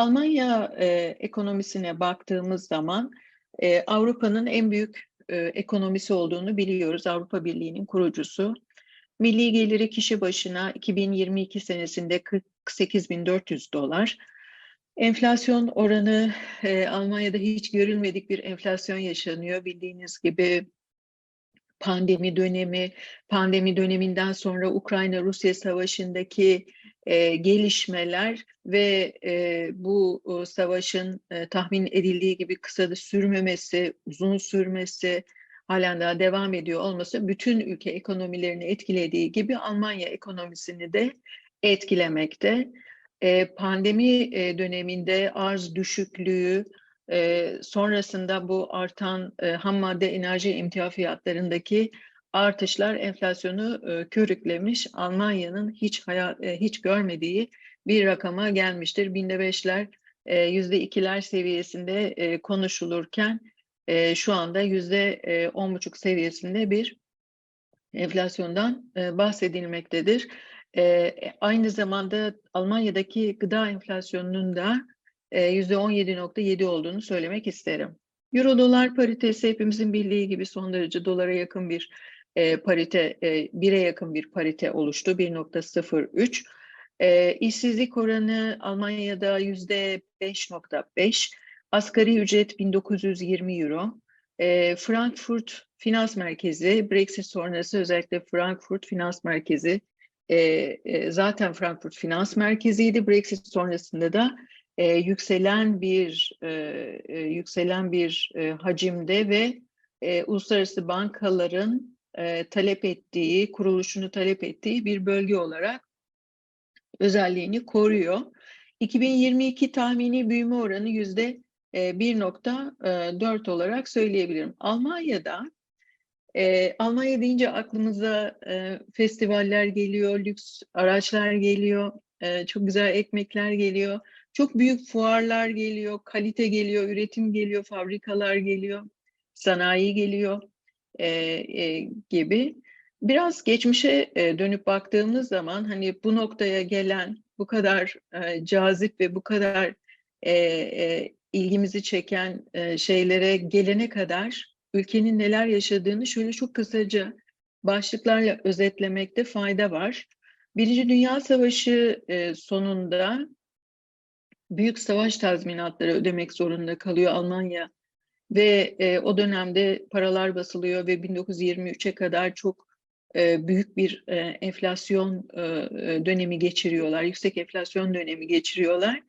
Almanya e, ekonomisine baktığımız zaman e, Avrupa'nın en büyük e, ekonomisi olduğunu biliyoruz. Avrupa Birliği'nin kurucusu. Milli geliri kişi başına 2022 senesinde 48.400 dolar. Enflasyon oranı e, Almanya'da hiç görülmedik bir enflasyon yaşanıyor. Bildiğiniz gibi pandemi dönemi, pandemi döneminden sonra Ukrayna-Rusya savaşındaki e, gelişmeler ve e, bu e, savaşın e, tahmin edildiği gibi kısa da sürmemesi, uzun sürmesi, halen daha devam ediyor olması bütün ülke ekonomilerini etkilediği gibi Almanya ekonomisini de etkilemekte. E, pandemi e, döneminde arz düşüklüğü, e, sonrasında bu artan e, ham madde enerji emtia fiyatlarındaki artışlar enflasyonu e, körüklemiş. Almanya'nın hiç hayat, e, hiç görmediği bir rakama gelmiştir. Binde beşler, e, yüzde ikiler seviyesinde konuşulurken şu anda yüzde on buçuk seviyesinde bir enflasyondan bahsedilmektedir. Aynı zamanda Almanya'daki gıda enflasyonunun da %17.7 olduğunu söylemek isterim. Euro dolar paritesi hepimizin bildiği gibi son derece dolara yakın bir e, parite, e, bire yakın bir parite oluştu. 1.03. E, işsizlik oranı Almanya'da %5.5. Asgari ücret 1920 euro. E, Frankfurt Finans Merkezi, Brexit sonrası özellikle Frankfurt Finans Merkezi, e, e, zaten Frankfurt Finans Merkezi'ydi. Brexit sonrasında da e, yükselen bir e, e, yükselen bir e, hacimde ve e, uluslararası bankaların e, talep ettiği, kuruluşunu talep ettiği bir bölge olarak özelliğini koruyor. 2022 tahmini büyüme oranı yüzde 1.4 e, olarak söyleyebilirim. Almanya'da e, Almanya deyince aklımıza e, festivaller geliyor, lüks araçlar geliyor, e, çok güzel ekmekler geliyor. Çok büyük fuarlar geliyor, kalite geliyor, üretim geliyor, fabrikalar geliyor, sanayi geliyor e, e, gibi. Biraz geçmişe e, dönüp baktığımız zaman hani bu noktaya gelen bu kadar e, cazip ve bu kadar e, e, ilgimizi çeken e, şeylere gelene kadar ülkenin neler yaşadığını şöyle çok kısaca başlıklarla özetlemekte fayda var. Birinci Dünya Savaşı e, sonunda büyük savaş tazminatları ödemek zorunda kalıyor Almanya ve e, o dönemde paralar basılıyor ve 1923'e kadar çok e, büyük bir e, enflasyon e, e, dönemi geçiriyorlar, yüksek enflasyon dönemi geçiriyorlar.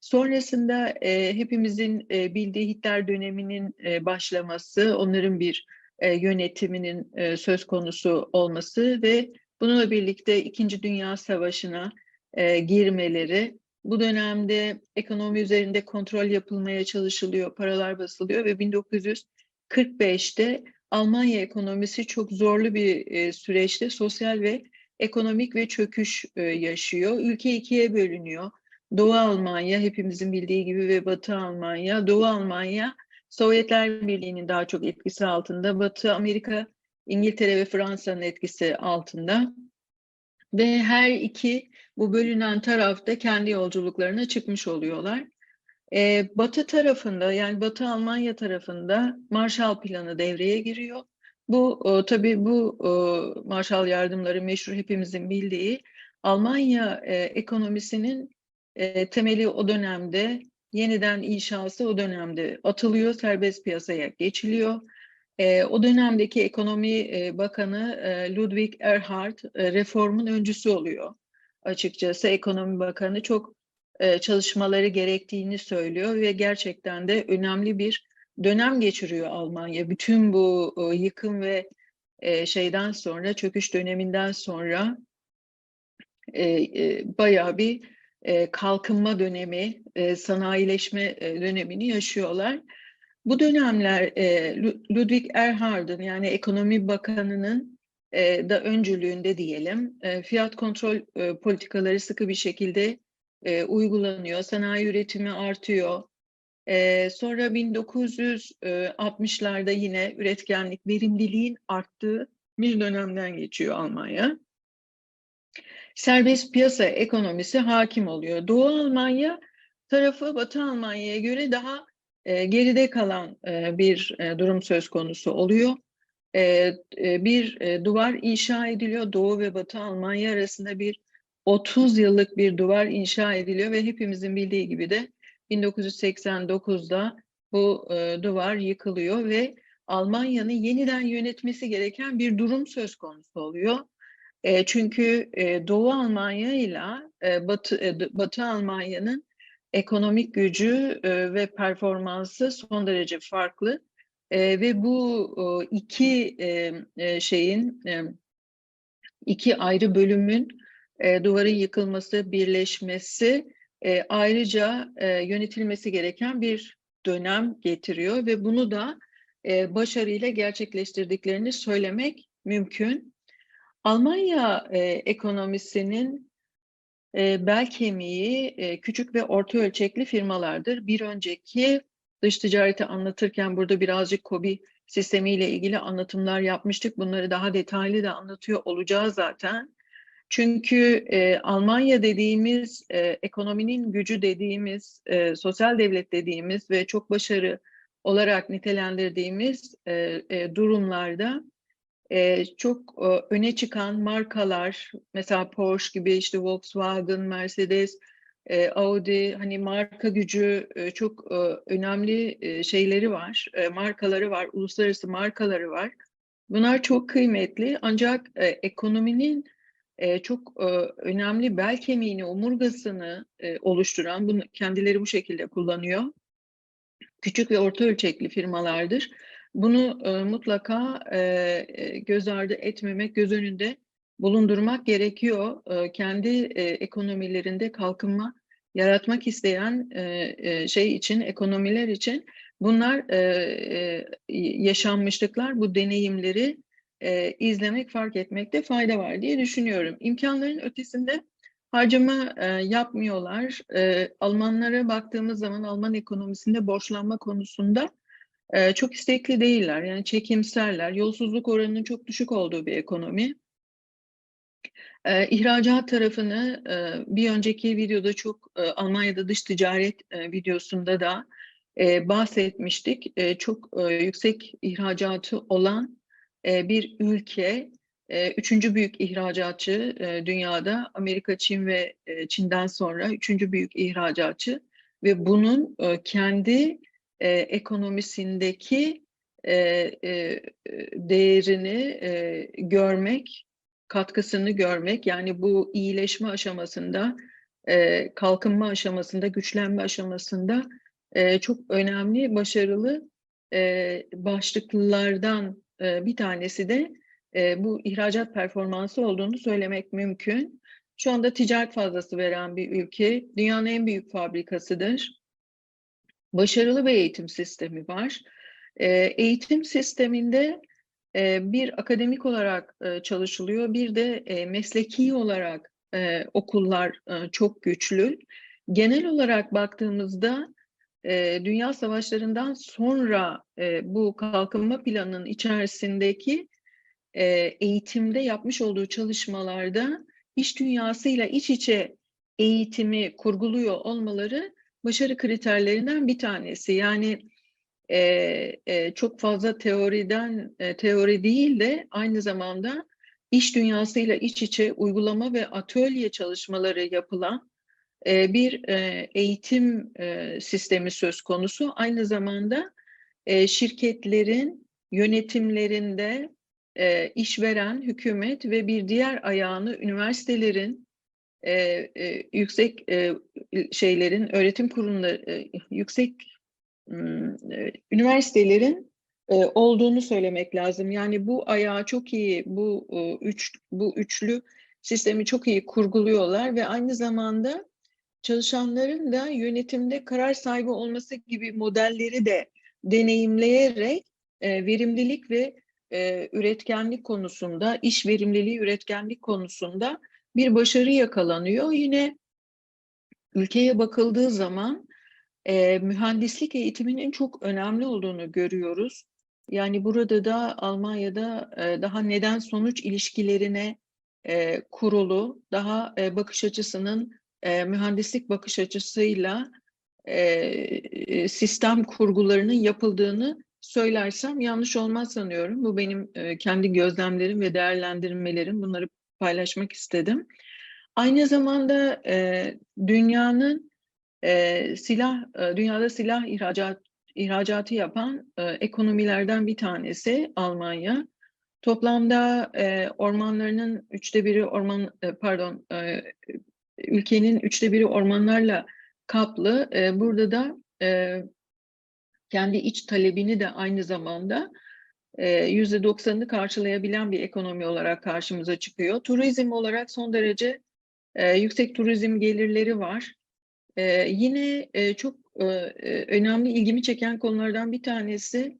Sonrasında e, hepimizin e, bildiği Hitler döneminin e, başlaması, onların bir e, yönetiminin e, söz konusu olması ve bununla birlikte İkinci Dünya Savaşı'na e, girmeleri bu dönemde ekonomi üzerinde kontrol yapılmaya çalışılıyor, paralar basılıyor ve 1945'te Almanya ekonomisi çok zorlu bir e, süreçte sosyal ve ekonomik ve çöküş e, yaşıyor. Ülke ikiye bölünüyor. Doğu Almanya hepimizin bildiği gibi ve Batı Almanya. Doğu Almanya Sovyetler Birliği'nin daha çok etkisi altında. Batı Amerika, İngiltere ve Fransa'nın etkisi altında. Ve her iki bu bölünen tarafta kendi yolculuklarına çıkmış oluyorlar. Ee, batı tarafında yani Batı Almanya tarafında Marshall Planı devreye giriyor. Bu e, tabii bu e, Marshall yardımları meşhur hepimizin bildiği Almanya e, ekonomisinin e, temeli o dönemde yeniden inşası o dönemde atılıyor, serbest piyasaya geçiliyor. E, o dönemdeki ekonomi e, bakanı e, Ludwig Erhard e, reformun öncüsü oluyor açıkçası. Ekonomi bakanı çok e, çalışmaları gerektiğini söylüyor ve gerçekten de önemli bir dönem geçiriyor Almanya. Bütün bu e, yıkım ve e, şeyden sonra, çöküş döneminden sonra e, e, bayağı bir e, kalkınma dönemi, e, sanayileşme e, dönemini yaşıyorlar. Bu dönemler e, Ludwig Erhard'ın yani ekonomi bakanının e, da öncülüğünde diyelim e, fiyat kontrol e, politikaları sıkı bir şekilde uygulanıyor. Sanayi üretimi artıyor. Sonra 1960'larda yine üretkenlik, verimliliğin arttığı bir dönemden geçiyor Almanya. Serbest piyasa ekonomisi hakim oluyor. Doğu Almanya tarafı Batı Almanya'ya göre daha geride kalan bir durum söz konusu oluyor. E, e, bir e, duvar inşa ediliyor. Doğu ve Batı Almanya arasında bir 30 yıllık bir duvar inşa ediliyor ve hepimizin bildiği gibi de 1989'da bu duvar yıkılıyor ve Almanya'nın yeniden yönetmesi gereken bir durum söz konusu oluyor. Çünkü Doğu Almanya ile Batı Batı Almanya'nın ekonomik gücü ve performansı son derece farklı E, ve bu e, iki e, şeyin e, iki ayrı bölümün e, duvarın yıkılması, birleşmesi e, ayrıca e, yönetilmesi gereken bir dönem getiriyor ve bunu da e, başarıyla gerçekleştirdiklerini söylemek mümkün. Almanya e, ekonomisinin e, bel kemiği e, küçük ve orta ölçekli firmalardır. Bir önceki dış ticareti anlatırken burada birazcık KOBİ sistemiyle ilgili anlatımlar yapmıştık. Bunları daha detaylı da anlatıyor olacağız zaten. Çünkü e, Almanya dediğimiz, e, ekonominin gücü dediğimiz, e, sosyal devlet dediğimiz ve çok başarı olarak nitelendirdiğimiz e, e, durumlarda e, çok e, öne çıkan markalar, mesela Porsche gibi işte Volkswagen, Mercedes, e, Audi, hani marka gücü e, çok e, önemli e, şeyleri var, markaları var, uluslararası markaları var. Bunlar çok kıymetli ancak ekonominin çok önemli bel kemiğini, omurgasını oluşturan, bunu kendileri bu şekilde kullanıyor. Küçük ve orta ölçekli firmalardır. Bunu mutlaka göz ardı etmemek, göz önünde bulundurmak gerekiyor. E, kendi e, ekonomilerinde kalkınma yaratmak isteyen e, e, şey için, ekonomiler için bunlar yaşanmışlıklar, bu deneyimleri izlemek, fark etmekte fayda var diye düşünüyorum. İmkanların ötesinde harcama yapmıyorlar. Almanlara baktığımız zaman Alman ekonomisinde borçlanma konusunda çok istekli değiller. Yani çekimserler. Yolsuzluk oranının çok düşük olduğu bir ekonomi. E, ihracat tarafını e, bir önceki videoda çok e, Almanya'da dış ticaret e, videosunda da e, bahsetmiştik. E, çok e, yüksek ihracatı olan e, bir ülke. E, üçüncü büyük ihracatçı e, dünyada. Amerika, Çin ve e, Çin'den sonra üçüncü büyük ihracatçı. Ve bunun e, kendi e, ekonomisindeki e, e, değerini e, görmek, katkısını görmek yani bu iyileşme aşamasında, e, kalkınma aşamasında, güçlenme aşamasında e, çok önemli, başarılı e, başlıklardan e, bir tanesi de e, bu ihracat performansı olduğunu söylemek mümkün. Şu anda ticaret fazlası veren bir ülke, dünyanın en büyük fabrikasıdır başarılı bir eğitim sistemi var. E, eğitim sisteminde bir akademik olarak çalışılıyor, bir de mesleki olarak okullar çok güçlü. Genel olarak baktığımızda dünya savaşlarından sonra bu kalkınma planının içerisindeki eğitimde yapmış olduğu çalışmalarda iş dünyasıyla iç içe eğitimi kurguluyor olmaları başarı kriterlerinden bir tanesi. Yani e, e, çok fazla teoriden e, teori değil de aynı zamanda iş dünyasıyla iç içe uygulama ve atölye çalışmaları yapılan e, bir e, eğitim e, sistemi söz konusu. Aynı zamanda e, şirketlerin yönetimlerinde e, işveren, hükümet ve bir diğer ayağını üniversitelerin e, e, yüksek e, şeylerin, öğretim kurumları, e, yüksek üniversitelerin e, olduğunu söylemek lazım. Yani bu ayağı çok iyi, bu e, üç bu üçlü sistemi çok iyi kurguluyorlar ve aynı zamanda çalışanların da yönetimde karar sahibi olması gibi modelleri de deneyimleyerek e, verimlilik ve e, üretkenlik konusunda, iş verimliliği, üretkenlik konusunda bir başarı yakalanıyor. Yine ülkeye bakıldığı zaman e, mühendislik eğitiminin çok önemli olduğunu görüyoruz. Yani burada da Almanya'da e, daha neden sonuç ilişkilerine e, kurulu, daha e, bakış açısının e, mühendislik bakış açısıyla e, sistem kurgularının yapıldığını söylersem yanlış olmaz sanıyorum. Bu benim e, kendi gözlemlerim ve değerlendirmelerim. Bunları paylaşmak istedim. Aynı zamanda e, dünyanın e, silah, e, dünyada silah ihracat ihracatı yapan e, ekonomilerden bir tanesi Almanya. Toplamda e, ormanlarının üçte biri orman, e, pardon, e, ülkenin üçte biri ormanlarla kaplı. E, burada da e, kendi iç talebini de aynı zamanda yüzde doksanını karşılayabilen bir ekonomi olarak karşımıza çıkıyor. Turizm olarak son derece e, yüksek turizm gelirleri var. E, yine e, çok e, önemli ilgimi çeken konulardan bir tanesi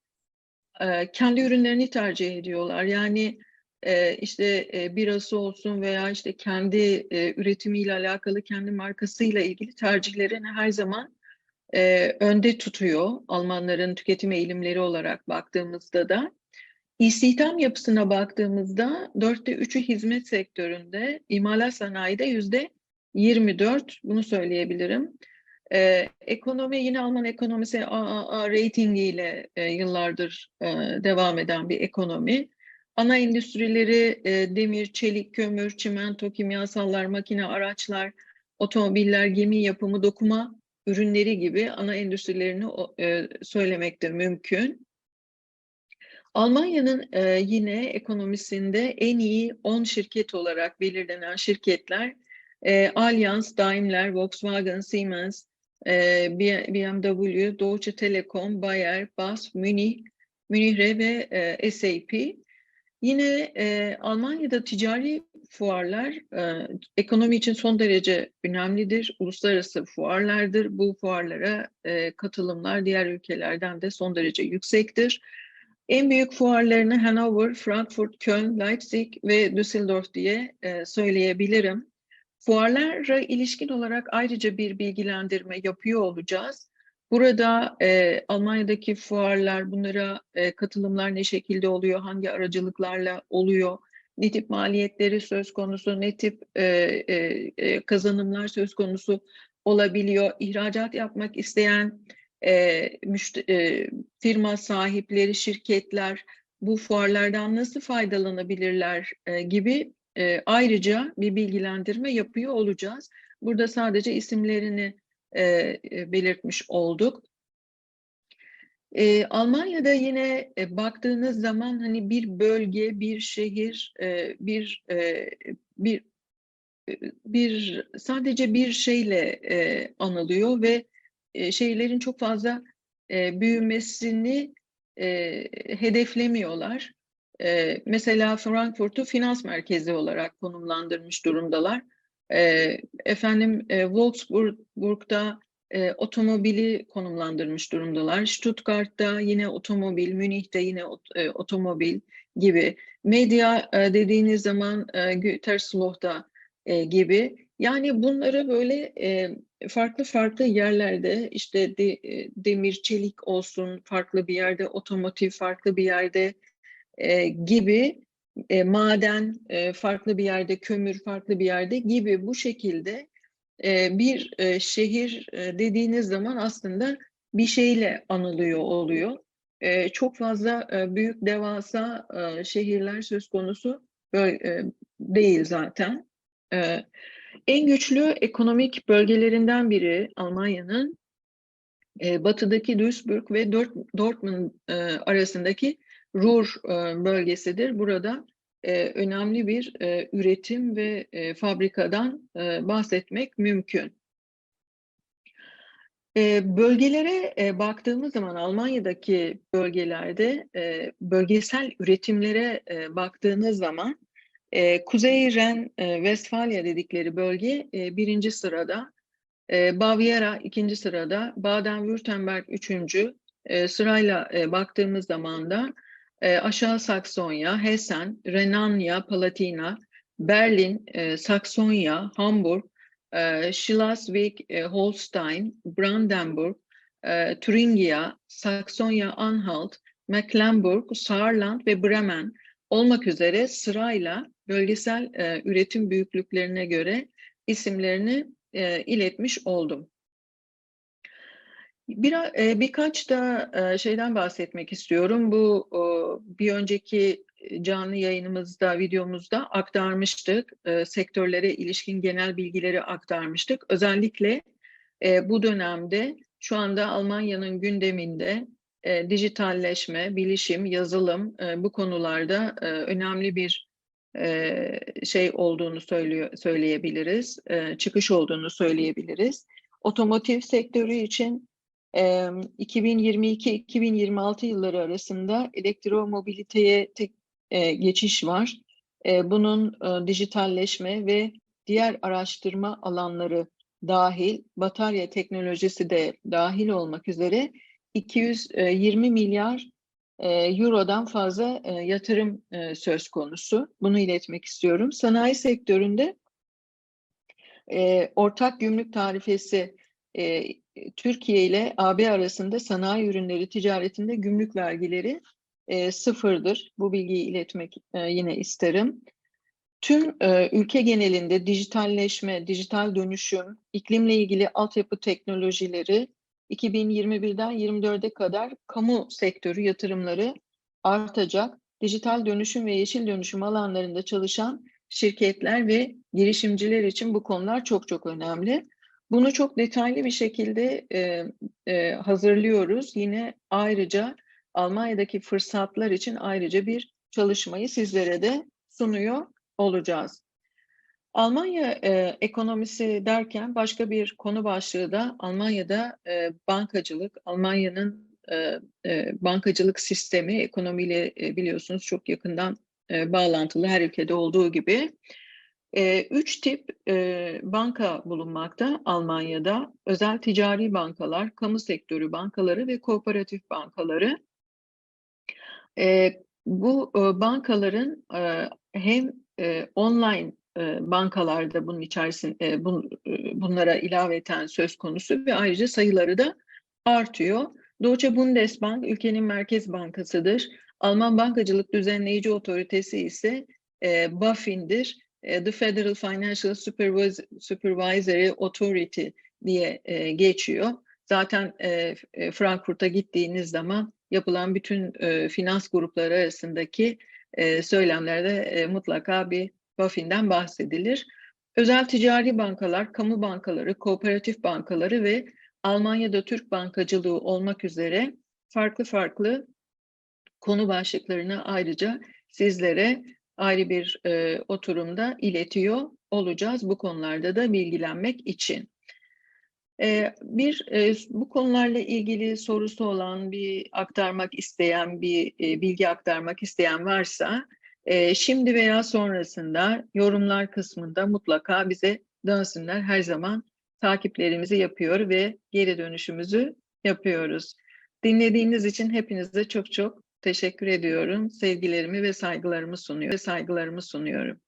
e, kendi ürünlerini tercih ediyorlar. Yani e, işte e, birası olsun veya işte kendi e, üretimiyle alakalı kendi markasıyla ilgili tercihlerini her zaman e, önde tutuyor Almanların tüketim eğilimleri olarak baktığımızda da. İstihdam yapısına baktığımızda dörtte üçü hizmet sektöründe, imalat sanayide yüzde 24 bunu söyleyebilirim. Ee, ekonomi yine Alman ekonomisi AAA ratingiyle e, yıllardır e, devam eden bir ekonomi. Ana endüstrileri e, demir, çelik, kömür, çimento, kimyasallar, makine, araçlar, otomobiller, gemi yapımı, dokuma ürünleri gibi ana endüstrilerini e, söylemek de mümkün. Almanya'nın e, yine ekonomisinde en iyi 10 şirket olarak belirlenen şirketler e, Allianz, Daimler, Volkswagen, Siemens, e, BMW, Deutsche Telekom, Bayer, BASF, Münih, Münihre ve e, SAP. Yine e, Almanya'da ticari fuarlar e, ekonomi için son derece önemlidir. Uluslararası fuarlardır. Bu fuarlara e, katılımlar diğer ülkelerden de son derece yüksektir. En büyük fuarlarını Hanover, Frankfurt, Köln, Leipzig ve Düsseldorf diye e, söyleyebilirim. Fuarlara ilişkin olarak ayrıca bir bilgilendirme yapıyor olacağız. Burada e, Almanya'daki fuarlar, bunlara e, katılımlar ne şekilde oluyor, hangi aracılıklarla oluyor, ne tip maliyetleri söz konusu, ne tip e, e, e, kazanımlar söz konusu olabiliyor. İhracat yapmak isteyen e, müşte, e, firma sahipleri, şirketler bu fuarlardan nasıl faydalanabilirler e, gibi e, ayrıca bir bilgilendirme yapıyor olacağız. Burada sadece isimlerini e, belirtmiş olduk. E, Almanya'da yine e, baktığınız zaman hani bir bölge, bir şehir, e, bir e, bir e, bir sadece bir şeyle e, anılıyor ve e, şehirlerin çok fazla e, büyümesini e, hedeflemiyorlar. E, mesela Frankfurt'u finans merkezi olarak konumlandırmış durumdalar. E, efendim e, Wolfsburg'da e, otomobili konumlandırmış durumdalar. Stuttgart'ta yine otomobil, Münih'te yine ot, e, otomobil gibi. Medya e, dediğiniz zaman e, Gütersloh'da e, gibi. Yani bunları böyle e, farklı farklı yerlerde işte de, e, demir, çelik olsun farklı bir yerde, otomotiv farklı bir yerde e, gibi e, maden e, farklı bir yerde, kömür farklı bir yerde gibi bu şekilde e, bir e, şehir e, dediğiniz zaman aslında bir şeyle anılıyor oluyor. E, çok fazla e, büyük devasa e, şehirler söz konusu böyle, e, değil zaten. E, en güçlü ekonomik bölgelerinden biri Almanya'nın e, batıdaki Duisburg ve Dortmund e, arasındaki Ruhr e, bölgesidir. Burada e, önemli bir e, üretim ve fabrikadan bahsetmek mümkün. Bölgelere baktığımız zaman Almanya'daki bölgelerde bölgesel üretimlere baktığınız zaman Kuzey Ren Westfalia dedikleri bölge birinci sırada, Baviera ikinci sırada, Baden-Württemberg üçüncü, sırayla baktığımız zaman da e, Aşağı Saksonya, Hessen, Renania, Palatina, Berlin, e, Saksonya, Hamburg, e, Schleswig, e, Holstein, Brandenburg, e, Thuringia, Saksonya-Anhalt, Mecklenburg, Saarland ve Bremen olmak üzere sırayla bölgesel e, üretim büyüklüklerine göre isimlerini e, iletmiş oldum. Bir, e, birkaç da e, şeyden bahsetmek istiyorum. Bu e, bir önceki canlı yayınımızda, videomuzda aktarmıştık. E, sektörlere ilişkin genel bilgileri aktarmıştık. Özellikle e, bu dönemde şu anda Almanya'nın gündeminde e, dijitalleşme, bilişim, yazılım e, bu konularda e, önemli bir e, şey olduğunu söyleyebiliriz. E, çıkış olduğunu söyleyebiliriz. Otomotiv sektörü için 2022-2026 yılları arasında elektromobiliteye tek, geçiş var. Bunun e, dijitalleşme ve diğer araştırma alanları dahil, batarya teknolojisi de dahil olmak üzere 220 milyar e, Euro'dan fazla yatırım söz konusu. Bunu iletmek istiyorum. Sanayi sektöründe ortak gümrük tarifesi Türkiye ile AB arasında sanayi ürünleri ticaretinde gümrük vergileri e, sıfırdır. Bu bilgiyi iletmek e, yine isterim. Tüm e, ülke genelinde dijitalleşme, dijital dönüşüm, iklimle ilgili altyapı teknolojileri 2021'den 24'e kadar kamu sektörü yatırımları artacak. Dijital dönüşüm ve yeşil dönüşüm alanlarında çalışan şirketler ve girişimciler için bu konular çok çok önemli. Bunu çok detaylı bir şekilde e, e, hazırlıyoruz. Yine ayrıca Almanya'daki fırsatlar için ayrıca bir çalışmayı sizlere de sunuyor olacağız. Almanya e, ekonomisi derken başka bir konu başlığı da Almanya'da e, bankacılık, Almanya'nın e, e, bankacılık sistemi ekonomiyle e, biliyorsunuz çok yakından e, bağlantılı her ülkede olduğu gibi. E, üç tip e, banka bulunmakta Almanya'da. Özel ticari bankalar, kamu sektörü bankaları ve kooperatif bankaları. E, bu e, bankaların e, hem e, online e, bankalarda bunun içerisinde e, bun, e, bunlara ilaveten söz konusu ve ayrıca sayıları da artıyor. Deutsche Bundesbank ülkenin merkez bankasıdır. Alman Bankacılık Düzenleyici Otoritesi ise e, BaFin'dir. E, The Federal Financial Supervisory Authority diye e, geçiyor. Zaten e, Frankfurt'a gittiğiniz zaman yapılan bütün finans grupları arasındaki söylemlerde mutlaka bir BaFin'den bahsedilir. Özel ticari bankalar, kamu bankaları, kooperatif bankaları ve Almanya'da Türk bankacılığı olmak üzere farklı farklı konu başlıklarını ayrıca sizlere ayrı bir e, oturumda iletiyor olacağız bu konularda da bilgilenmek için. E, bir e, bu konularla ilgili sorusu olan bir aktarmak isteyen bir e, bilgi aktarmak isteyen varsa e, şimdi veya sonrasında yorumlar kısmında mutlaka bize dönsünler. Her zaman takiplerimizi yapıyor ve geri dönüşümüzü yapıyoruz. Dinlediğiniz için hepinize çok çok teşekkür ediyorum. Sevgilerimi ve saygılarımı sunuyor ve saygılarımı sunuyorum.